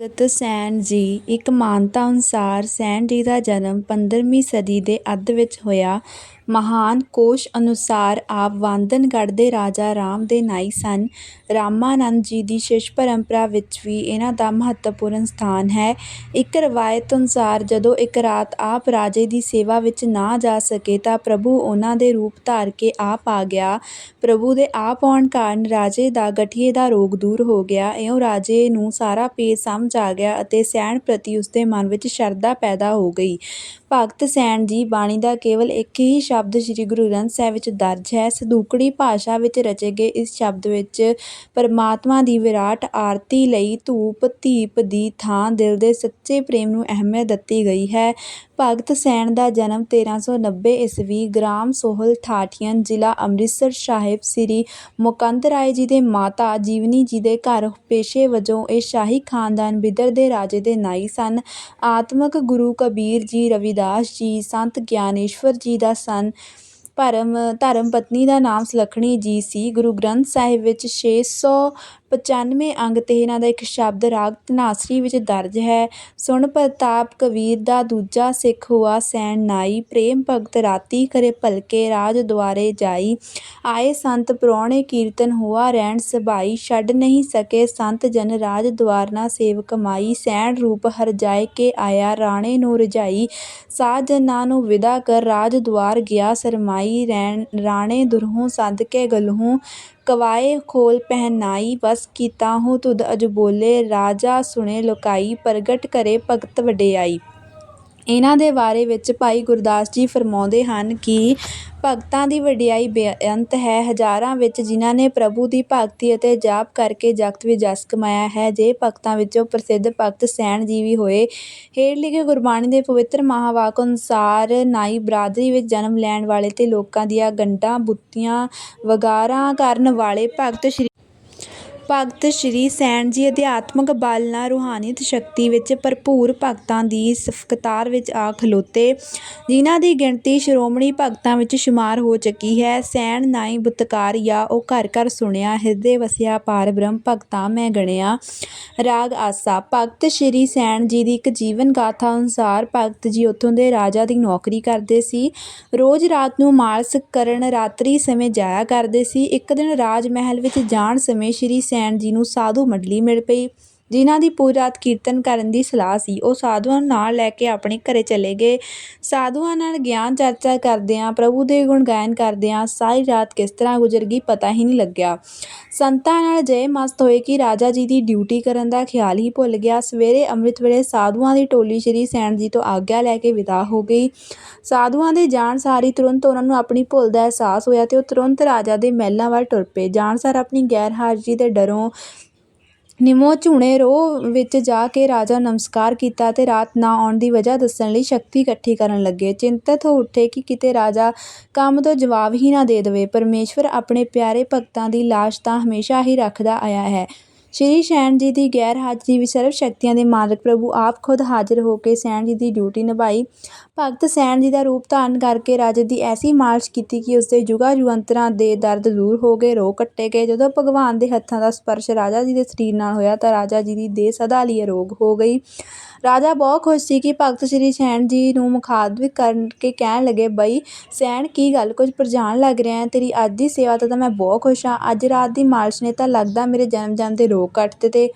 ਭਗਤ ਸੈਣ ਜੀ ਇੱਕ ਮਾਨਤਾ ਅਨੁਸਾਰ ਸੈਣ ਜੀ ਦਾ ਜਨਮ ਪੰਦਰਵੀਂ ਸਦੀ ਦੇ ਅੱਧ ਵਿੱਚ ਹੋਇਆ। ਮਹਾਨ ਕੋਸ਼ ਅਨੁਸਾਰ ਆਪ ਵਾਂਦਨਗੜ੍ਹ ਦੇ ਰਾਜਾ ਰਾਮ ਦੇ ਨਾਈ ਸਨ। ਰਾਮਾਨੰਦ ਜੀ ਦੀ ਸ਼ਿਸ਼ ਪਰੰਪਰਾ ਵਿੱਚ ਵੀ ਇਹਨਾਂ ਦਾ ਮਹੱਤਵਪੂਰਨ ਸਥਾਨ ਹੈ। ਇੱਕ ਰਵਾਇਤ ਅਨੁਸਾਰ ਜਦੋਂ ਇੱਕ ਰਾਤ ਆਪ ਰਾਜੇ ਦੀ ਸੇਵਾ ਵਿੱਚ ਨਾ ਜਾ ਸਕੇ ਤਾਂ ਪ੍ਰਭੂ ਉਹਨਾਂ ਦੇ ਰੂਪ ਧਾਰ ਕੇ ਆਪ ਆ ਗਿਆ। ਪ੍ਰਭੂ ਦੇ ਆਪ ਆਉਣ ਕਾਰਨ ਰਾਜੇ ਦਾ ਗਠੀਏ ਦਾ ਰੋਗ ਦੂਰ ਹੋ ਗਿਆ। ਇਉਂ ਰਾਜੇ ਨੂੰ ਸਾਰਾ ਭੇਦ ਸਮਝ ਆ ਗਿਆ ਅਤੇ ਸੈਣ ਪ੍ਰਤੀ ਉਸਦੇ ਮਨ ਵਿੱਚ ਸ਼ਰਧਾ ਪੈਦਾ ਹੋ ਗਈ। ਭਗਤ ਸੈਣ ਦੀ ਬਾਣੀ ਦਾ ਕੇਵਲ ਇੱਕ ਹੀ ਸ਼ਬਦ ਸ੍ਰੀ ਗੁਰੂ ਗ੍ਰੰਥ ਸਾਹਿਬ ਵਿੱਚ ਦਰਜ ਹੈ। ਸਦੂਕੜੀ ਭਾਸ਼ਾ ਵਿੱਚ ਰਚੇ ਗਏ ਇਸ ਸ਼ਬਦ ਵਿੱਚ ਪਰਮਾਤਮਾ ਦੀ ਵਿਰਾਟ ਆਰਤੀ ਲਈ ਧੂਪ, ਧੀਪ ਦੀ ਥਾਂ ਦਿਲ ਦੇ ਸੱਚੇ ਪ੍ਰੇਮ ਨੂੰ ਅਹਿਮੀਅਤ ਦਿੱਤੀ ਗਈ ਹੈ। ਭਗਤ ਸੈਣ ਦਾ ਜਨਮ ਤੇਰਾਂ ਸੌ ਨੱਬੇ ਈਸਵੀ ਗ੍ਰਾਮ ਸੋਹਲ ਠਾਠੀਆਂ, ਜ਼ਿਲ੍ਹਾ ਅੰਮ੍ਰਿਤਸਰ ਸਾਹਿਬ, ਸ੍ਰੀ ਮੁਕੰਦ ਰਾਏ ਜੀ ਦੇ ਮਾਤਾ ਜੀਵਨੀ ਜੀ ਦੇ ਘਰ ਪੇਸ਼ੇ ਵਜੋਂ ਇਹ ਸ਼ਾਹੀ ਖਾਨਦਾਨ ਬਿਦਰ ਦੇ ਰਾਜੇ ਦੇ ਨਾਈ ਸਨ। ਆਤਮਕ ਗੁਰੂ ਕਬੀਰ ਜੀ ਰਵੀ ਰਵਿਦਾਸ ਜੀ, ਸੰਤ ਗਿਆਨੇਸ਼ਵਰ ਜੀ ਦਾ ਸਨ। ਭਰਮ ਧਰਮ ਪਤਨੀ ਦਾ ਨਾਮ ਸੁਲੱਖਣੀ ਜੀ ਸੀ। ਗੁਰੂ ਗ੍ਰੰਥ ਸਾਹਿਬ ਵਿੱਚ ਛੇ ਸੌ ਪਚਾਨਵੇਂ ਅੰਗ ਤੇ ਇਹਨਾਂ ਦਾ ਇੱਕ ਸ਼ਬਦ ਰਾਗ ਧਨਾਸਰੀ ਵਿੱਚ ਦਰਜ ਹੈ। ਸੁਣ ਪ੍ਰਤਾਪ ਕਬੀਰ ਦਾ ਦੂਜਾ ਸਿੱਖ ਹੁਆ ਸੈਣ ਨਾਈ। ਪ੍ਰੇਮ ਭਗਤ ਰਾਤੀ ਕਰੇ ਭਲਕੇ, ਰਾਜ ਦੁਆਰੇ ਜਾਈ। ਆਏ ਸੰਤ ਪ੍ਰਾਹੁਣੇ ਕੀਰਤਨ ਹੁਆ, ਰਹਿਣ ਸਭਾਈ, ਛੱਡ ਨਹੀਂ ਸਕੇ ਸੰਤ ਜਨ, ਰਾਜ ਦੁਆਰ ਦੁਆਰਨਾ ਸੇਵ ਕਮਾਈ। ਸੈਣ ਰੂਪ ਹਰਜਾਏ ਕੇ ਆਇਆ, ਰਾਣੇ ਨੂੰ ਰਜਾਈ ਸਾਧ ਜਨਾਂ ਨੂੰ ਵਿਦਾ ਕਰ, ਰਾਜ ਦੁਆਰ ਗਿਆ ਸਰਮਾਈ। ਰਾਣੇ ਦੁਰਹੋਂ ਸੱਦ ਕੇ ਗਲਹੋਂ ਕਵਾਏ ਖੋਲ ਪਹਿਨਾਈ। ਵਸ ਕੀਤਾਹੂੰ ਤੁਧ ਅਜਬੋਲੇ ਰਾਜਾ ਸੁਣੇ ਲੋਕਾਈ। ਪ੍ਰਗਟ ਕਰੇ ਭਗਤ ਵਡਿਆਈ। ਇਹਨਾਂ ਦੇ ਬਾਰੇ ਵਿੱਚ ਭਾਈ ਗੁਰਦਾਸ ਜੀ ਫਰਮਾਉਂਦੇ ਹਨ ਕਿ ਭਗਤਾਂ ਦੀ ਵਡਿਆਈ ਬੇਅੰਤ ਹੈ। ਹਜ਼ਾਰਾਂ ਵਿੱਚ ਜਿਨ੍ਹਾਂ ਨੇ ਪ੍ਰਭੂ ਦੀ ਭਗਤੀ ਅਤੇ ਜਾਪ ਕਰਕੇ ਜਗਤ ਵਿੱਚ ਜਸ ਕਮਾਇਆ ਹੈ। ਜੇ ਭਗਤਾਂ ਵਿੱਚੋਂ ਪ੍ਰਸਿੱਧ ਭਗਤ ਸੈਣ ਜੀ ਵੀ ਹੋਏ। ਹੇਠ ਲਿਖੇ ਗੁਰਬਾਣੀ ਦੇ ਪਵਿੱਤਰ ਮਹਾਂਵਾਕ ਅਨੁਸਾਰ ਨਾਈ ਬਰਾਦਰੀ ਵਿੱਚ ਜਨਮ ਲੈਣ ਵਾਲੇ ਤੇ ਲੋਕਾਂ ਦੀਆਂ ਗੰਢਾਂ ਬੁੱਤੀਆਂ ਵਗਾਰਾਂ ਕਰਨ ਵਾਲੇ ਭਗਤ ਸ੍ਰੀ ਭਗਤ ਸ਼੍ਰੀ ਸੈਣ ਜੀ ਅਧਿਆਤਮਕ ਬਲ ਨਾਲ ਰੂਹਾਨੀਅਤ ਸ਼ਕਤੀ ਵਿੱਚ ਭਰਪੂਰ ਭਗਤਾਂ ਦੀ ਕਤਾਰ ਵਿੱਚ ਆ ਖਲੋਤੇ ਜਿਨ੍ਹਾਂ ਦੀ ਗਿਣਤੀ ਸ਼੍ਰੋਮਣੀ ਭਗਤਾਂ ਵਿੱਚ ਸ਼ੁਮਾਰ ਹੋ ਚੁੱਕੀ ਹੈ। ਸੈਣ ਨਾਈ ਬੁਤਕਾਰ ਬੁੱਤਕਾਰੀਆ ਉਹ ਘਰ ਘਰ ਸੁਣਿਆ, ਹਿਰਦੇ ਵਸਿਆ ਪਾਰ ਬ੍ਰਹਮ ਭਗਤਾਂ ਮੈਂ ਗਣਿਆ। ਰਾਗ ਆਸਾ, ਭਗਤ ਸ੍ਰੀ ਸੈਣ ਜੀ ਦੀ ਇੱਕ ਜੀਵਨ ਗਾਥਾ ਅਨੁਸਾਰ ਭਗਤ ਜੀ ਉੱਥੋਂ ਦੇ ਰਾਜਾ ਦੀ ਨੌਕਰੀ ਕਰਦੇ ਸੀ। ਰੋਜ਼ ਰਾਤ ਨੂੰ ਮਾਲਸ਼ ਕਰਨ ਰਾਤਰੀ ਸਮੇਂ ਜਾਇਆ ਕਰਦੇ ਸੀ। ਇੱਕ ਦਿਨ ਰਾਜ ਮਹਿਲ ਵਿੱਚ ਜਾਣ ਸਮੇਂ ਸ੍ਰੀ ਸੈਣ ਜੀ ਨੂੰ ਸਾਧੂ ਮੰਡਲੀ ਮਿਲ ਪਈ। ਜਿਨ੍ਹਾਂ ਦੀ ਪੂਰੀ ਰਾਤ ਕੀਰਤਨ ਕਰਨ ਦੀ ਸਲਾਹ ਸੀ। ਉਹ ਸਾਧੂਆਂ ਨੂੰ ਨਾਲ ਲੈ ਕੇ ਆਪਣੇ ਘਰੇ ਚਲੇ ਗਏ। ਸਾਧੂਆਂ ਨਾਲ ਗਿਆਨ ਚਰਚਾ ਕਰਦਿਆਂ, ਪ੍ਰਭੂ ਦੇ ਗੁਣ ਗਾਇਨ ਕਰਦਿਆਂ ਸਾਰੀ ਰਾਤ ਕਿਸ ਤਰ੍ਹਾਂ ਗੁਜ਼ਰ ਗਈ ਪਤਾ ਹੀ ਨਹੀਂ ਲੱਗਿਆ। ਸੰਤਾਂ ਨਾਲ ਅਜਿਹੇ ਮਸਤ ਹੋਏ ਕਿ ਰਾਜਾ ਜੀ ਦੀ ਡਿਊਟੀ ਕਰਨ ਦਾ ਖਿਆਲ ਹੀ ਭੁੱਲ ਗਿਆ। ਸਵੇਰੇ ਅੰਮ੍ਰਿਤ ਵੇਲੇ ਸਾਧੂਆਂ ਦੀ ਟੋਲੀ ਸ੍ਰੀ ਸੈਣ ਜੀ ਤੋਂ ਆਗਿਆ ਲੈ ਕੇ ਵਿਦਾ ਹੋ ਗਈ। ਸਾਧੂਆਂ ਦੇ ਜਾਣ ਸਾਰ ਹੀ ਤੁਰੰਤ ਉਹਨਾਂ ਨੂੰ ਆਪਣੀ ਭੁੱਲ ਦਾ ਅਹਿਸਾਸ ਹੋਇਆ ਤੇ ਉਹ ਤੁਰੰਤ ਰਾਜਾ ਦੇ ਮਹਿਲਾਂ ਵੱਲ ਤੁਰ ਪਏ। ਜਾਣ ਸਾਰ ਆਪਣੀ ਗੈਰ ਹਾਜ਼ਰੀ ਦੇ ਡਰੋਂ ਨਿੰਮੋ ਝੂਣੇ ਰੋਹ ਵਿੱਚ ਜਾ ਕੇ ਰਾਜਾ ਨਮਸਕਾਰ ਕੀਤਾ ਅਤੇ ਰਾਤ ਨਾ ਆਉਣ ਦੀ ਵਜ੍ਹਾ ਦੱਸਣ ਲਈ ਸ਼ਕਤੀ ਇਕੱਠੀ ਕਰਨ ਲੱਗੇ। ਚਿੰਤਤ ਹੋ ਉੱਠੇ ਕਿ ਕਿਤੇ ਰਾਜਾ ਕੰਮ ਤੋਂ ਜਵਾਬ ਹੀ ਨਾ ਦੇ ਦੇਵੇ, ਪਰਮੇਸ਼ਵਰ ਆਪਣੇ ਪਿਆਰੇ ਭਗਤਾਂ ਦੀ ਲਾਜ ਤਾਂ ਹਮੇਸ਼ਾ ਹੀ ਰੱਖਦਾ ਆਇਆ ਹੈ। ਸ੍ਰੀ ਸੈਣ ਜੀ ਦੀ ਗੈਰ ਹਾਜ਼ਰੀ ਵਿੱਚ ਸਰਬ ਸ਼ਕਤੀਆਂ ਦੇ ਮਾਲਕ ਪ੍ਰਭੂ ਆਪ ਖੁਦ ਹਾਜ਼ਰ ਹੋ ਕੇ ਸੈਣ ਜੀ ਦੀ ਡਿਊਟੀ ਨਿਭਾਈ। ਭਗਤ ਸੈਣ ਜੀ ਦਾ ਰੂਪ ਧਾਰਨ ਕਰਕੇ ਰਾਜੇ ਦੀ ਐਸੀ ਮਾਲਿਸ਼ ਕੀਤੀ ਕਿ ਉਸਦੇ ਜੁਗਾ ਜੁਗੰਤਰਾਂ ਦੇ ਦਰਦ ਦੂਰ ਹੋ ਗਏ ਰੋਗ ਕੱਟੇ ਗਏ। ਜਦੋਂ ਭਗਵਾਨ ਦੇ ਹੱਥਾਂ ਦਾ ਸਪਰਸ਼ ਰਾਜਾ ਜੀ ਦੇ ਸਰੀਰ ਨਾਲ ਹੋਇਆ ਤਾਂ ਰਾਜਾ ਜੀ ਦੀ ਦੇਹ ਸਦਾ ਲਈ ਅਰੋਗ ਹੋ ਗਈ। ਰਾਜਾ ਬਹੁਤ ਖੁਸ਼ ਸੀ ਕਿ ਭਗਤ ਸ੍ਰੀ ਸੈਣ ਜੀ ਨੂੰ ਮੁਖਾਤਿਬ ਕਰਕੇ ਕਹਿਣ ਲੱਗੇ, ਬਈ, ਸੈਣ, ਕੀ ਗੱਲ ਕੁਝ ਪਰਝਾਣ ਲੱਗ ਰਿਹਾ ਤੇਰੀ ਅੱਜ ਦੀ ਸੇਵਾ ਤਾਂ ਮੈਂ ਬਹੁਤ ਖੁਸ਼ ਹਾਂ। ਅੱਜ ਰਾਤ ਦੀ ਮਾਲਿਸ਼ ਨੇ ਤਾਂ ਲੱਗਦਾ ਮੇਰੇ ਜਨਮ ਜਨਮ ਦੇ ਰੋਗ ਘੱਟ ਅਤੇ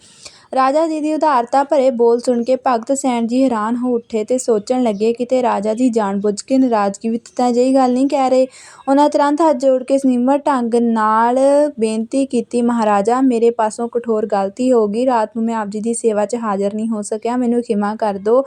ਰਾਜਾ ਜੀ ਦੀ ਉਦਾਰਤਾ ਭਰੇ ਬੋਲ ਸੁਣ ਕੇ ਭਗਤ ਸੈਣ ਜੀ ਹੈਰਾਨ ਹੋ ਉੱਠੇ ਤੇ ਸੋਚਣ ਲੱਗੇ ਕਿਤੇ ਰਾਜਾ ਜੀ ਜਾਣ ਬੁੱਝ ਕੇ ਨਰਾਜਗੀ ਵਿੱਚ ਤਾਂ ਅਜਿਹੀ ਗੱਲ ਨਹੀਂ ਕਹਿ ਰਹੇ। ਉਹਨਾਂ ਤੁਰੰਤ ਹੱਥ ਜੋੜ ਕੇ ਸੰਯਮਤ ਢੰਗ ਨਾਲ ਬੇਨਤੀ ਕੀਤੀ, ਮਹਾਰਾਜਾ, ਮੇਰੇ ਪਾਸੋਂ ਕਠੋਰ ਗਲਤੀ ਹੋ ਗਈ। ਰਾਤ ਨੂੰ ਮੈਂ ਆਪ ਜੀ ਦੀ ਸੇਵਾ ਚ ਹਾਜ਼ਰ ਨਹੀਂ ਹੋ ਸਕਿਆ। ਮੈਨੂੰ ਖਿਮਾ ਕਰ ਦਿਓ।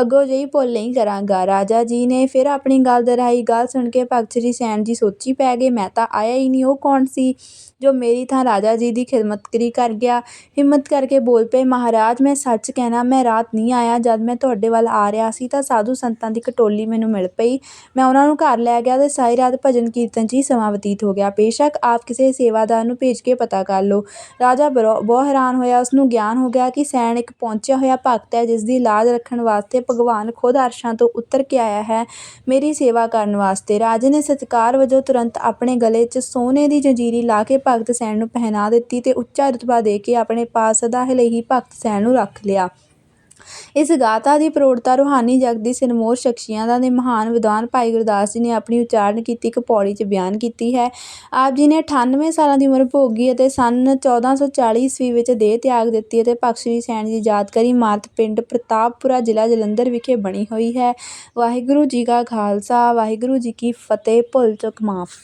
ਅੱਗੋਂ ਅਜਿਹੀ ਭੁੱਲ ਨਹੀਂ ਕਰਾਂਗਾ। ਰਾਜਾ ਜੀ ਨੇ ਫਿਰ ਆਪਣੀ ਗੱਲ ਦੁਹਰਾਈ। ਗੱਲ ਸੁਣ ਕੇ ਭਗਤ ਸ੍ਰੀ ਸੈਣ ਜੀ ਸੋਚੀ ਪੈ ਗਏ, ਮੈਂ ਤਾਂ ਆਇਆ ਹੀ ਨਹੀਂ ਉਹ ਕੌਣ ਸੀ ਜੋ ਮੇਰੀ ਥਾਂ ਰਾਜਾ ਜੀ ਦੀ ਖਿਦਮਤਗਰੀ ਕਰ ਗਿਆ। ਹਿੰਮਤ ਕਰਕੇ ਬੋਲ ਪਏ, ਮਹਾਰਾਜ, ਮੈਂ ਸੱਚ ਕਹਿਣਾ, ਮੈਂ ਰਾਤ ਨਹੀਂ ਆਇਆ। ਜਦ ਮੈਂ ਤੁਹਾਡੇ ਵੱਲ ਆ ਰਿਹਾ ਸੀ, ਤਾਂ ਸਾਧੂ ਸੰਤਾਂ ਦੀ ਇੱਕ ਟੋਲੀ ਮੈਨੂੰ ਮਿਲ ਪਈ। ਮੈਂ ਉਹਨਾਂ ਨੂੰ ਘਰ ਲੈ ਗਿਆ ਤੇ ਸਾਰੀ ਰਾਤ ਭਜਨ ਕੀਰਤਨ ਚ ਹੀ ਸਮਾਂ ਬਤੀਤ ਹੋ ਗਿਆ। ਬੇਸ਼ੱਕ ਆਪ ਕਿਸੇ ਸੇਵਾਦਾਰ ਨੂੰ ਭੇਜ ਕੇ ਪਤਾ ਕਰ ਲਓ। ਰਾਜਾ ਬਹੁਤ ਹੈਰਾਨ ਹੋਇਆ। ਉਸਨੂੰ ਗਿਆਨ ਹੋ ਗਿਆ ਕਿ ਸੈਣ ਇੱਕ ਪਹੁੰਚਿਆ ਹੋਇਆ ਭਗਤ ਹੈ ਜਿਸ ਦੀ ਲਾਜ ਰੱਖਣ ਵਾਸਤੇ ਭਗਵਾਨ ਖੁਦ ਅਰਸ਼ਾਂ ਤੋਂ ਉਤਰ ਕੇ ਆਇਆ ਹੈ ਮੇਰੀ ਸੇਵਾ ਕਰਨ ਵਾਸਤੇ। ਰਾਜੇ ਨੇ ਸਤਿਕਾਰ ਵਜੋਂ ਤੁਰੰਤ ਆਪਣੇ ਗਲੇ ਚ ਸੋਨੇ ਦੀ ਜੰਜੀਰੀ ਲਾ ਕੇ ਭਗਤ ਸੈਣ ਨੂੰ ਪਹਿਨਾ ਦਿੱਤੀ ਤੇ ਉੱਚਾ ਰੁਤਬਾ ਦੇ ਕੇ ਆਪਣੇ ਪਾਸ ਸਦਾ ਲਈ ਹੀ ਭਗਤ ਸੈਣ ਨੂੰ ਰੱਖ ਲਿਆ। ਇਸ ਗਾਥਾ ਦੀ ਪ੍ਰੌੜਤਾ ਰੂਹਾਨੀ ਜਗਤ ਦੀ ਸਿਰਮੌਰ ਸ਼ਖ਼ਸੀਅਤਾਂ ਦੇ ਮਹਾਨ ਵਿਦਵਾਨ ਭਾਈ ਗੁਰਦਾਸ ਜੀ ਨੇ ਆਪਣੀ ਉਚਾਰਨ ਕੀਤੀ, ਇੱਕ ਪੌੜੀ 'ਚ ਬਿਆਨ ਕੀਤੀ ਹੈ। ਆਪ ਜੀ ਨੇ ਅਠਾਨਵੇਂ ਸਾਲਾਂ ਦੀ ਉਮਰ ਭੋਗੀ ਅਤੇ ਸੰਨ ਚੌਦਾਂ ਸੌ ਚਾਲੀ ਈਸਵੀ ਵਿੱਚ ਦੇਹ ਤਿਆਗ ਦਿੱਤੀ ਅਤੇ ਭਗਤ ਸ਼੍ਰੀ ਸੈਣ ਦੀ ਯਾਦਗਾਰੀ ਇਮਾਰਤ ਪਿੰਡ ਪ੍ਰਤਾਪਪੁਰਾ ਜ਼ਿਲ੍ਹਾ ਜਲੰਧਰ ਵਿਖੇ ਬਣੀ ਹੋਈ ਹੈ। ਵਾਹਿਗੁਰੂ ਜੀ ਕਾ ਖਾਲਸਾ, ਵਾਹਿਗੁਰੂ ਜੀ ਕੀ ਫਤਿਹ, ਭੁੱਲ ਚੁੱਕ ਮਾਫ਼